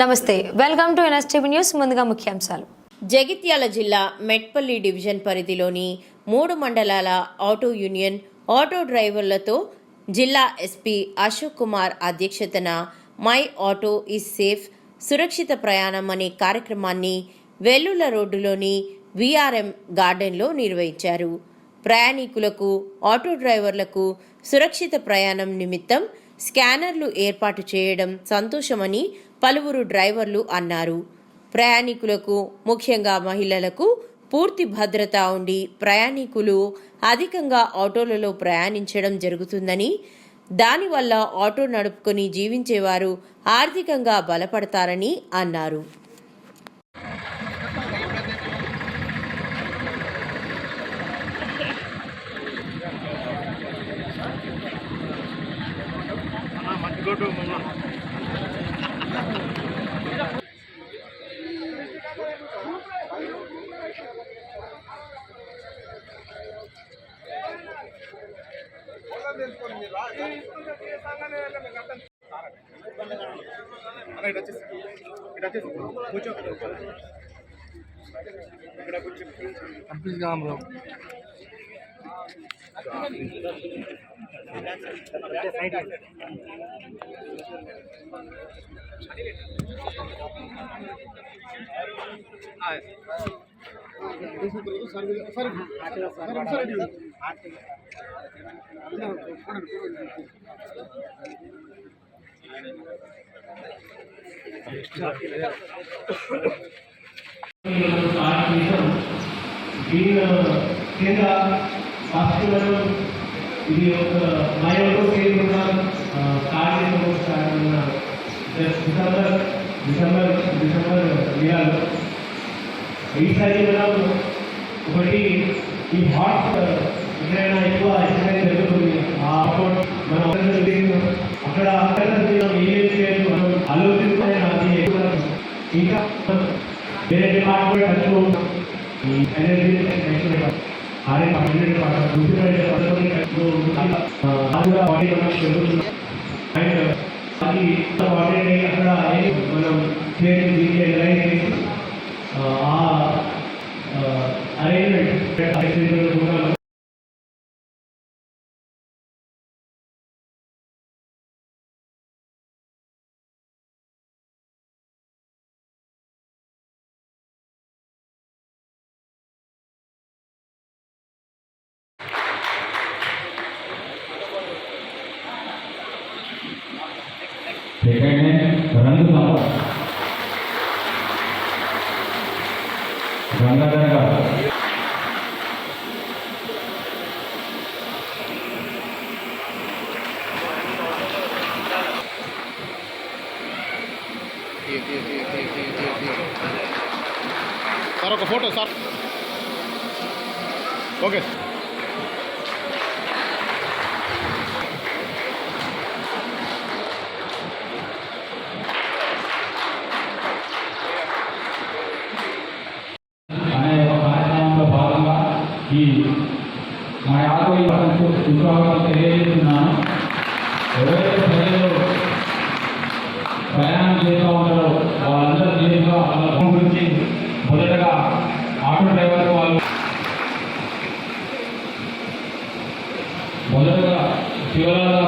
నమస్తే welcome to NSTV news ముందుగా ముఖ్యాంశాలు. జగిత్యాల జిల్లా మెట్పల్లి డివిజన్ పరిధిలోని మూడు మండలాల ఆటో యూనియన్ ఆటో డ్రైవర్లతో జిల్లా ఎస్పీ అశోక్ కుమార్ అధ్యక్షతన మై ఆటో ఈజ్ సేఫ్ సురక్షిత ప్రయాణం అనే కార్యక్రమాన్ని వెల్లుల రోడ్డులోని విఆర్ఎం గార్డెన్లో నిర్వహించారు. ప్రయాణికులకు ఆటో డ్రైవర్లకు సురక్షిత ప్రయాణం నిమిత్తం స్కానర్లు ఏర్పాటు చేయడం సంతోషమని పలువురు డ్రైవర్లు అన్నారు. ప్రయాణికులకు ముఖ్యంగా మహిళలకు పూర్తి భద్రత ఉండి ప్రయాణికులు అధికంగా ఆటోలలో ప్రయాణించడం జరుగుతుందని దానివల్ల ఆటో నడుపుకొని జీవించేవారు ఆర్థికంగా బలపడతారని అన్నారు. అలా ఇటు వచ్చేసి ఇటు వచ్చేసి కూర్చో ఇక్కడ కూర్చో కంప్లీట్ కాము స్టార్ట్ చేసాం కింద హాస్పిటల్ ఇది ఒక మై ఒక కేంద్ర స్టార్ట్ ఉన్న డిసెంబర్ డిసెంబర్ డిసెంబర్ నెలలో ఈసారి మనం ఒకటి ఈ హాట్ ఎక్కడైనా ఎక్కువ ఎక్కడైనా జరుగుతుంది. ఆ అకౌంట్ మనం ఒకరి అక్కడ అక్కడ మనం ఏం చేయాలి మనం ఆలోచిస్తే అది ఇంకా వేరే డిపార్ట్మెంట్ టచ్లో ఉంటాం ఈ ఎనర్జీ ఆరే పన్నెండు డిపార్ట్మెంట్ మున్సిపాలిటీ పదకొండు టచ్లో బాడీ మనం జరుగుతున్నాం అండ్ అది కోఆర్డినేట్ అక్కడ మనం చేసి దీనికి ఆ అరేంజ్మెంట్ అరేంజ్మెంట్ కూడా सेकंड है रंग సార్ ఒక ఫోటో సార్ ఓకే అనే ఒక కార్యక్రమంలో భాగంగా ఈ మా ఆటో విభాగం తెలియజేస్తున్నాను ఎవరైతే ప్రజలు ప్రయాణం చేస్తూ ఉంటారో. వాళ్ళందరూ సేఫ్గా వాళ్ళ గురించి మొదటగా ఆటో డ్రైవర్ వాళ్ళు మొదటగా శివరాజు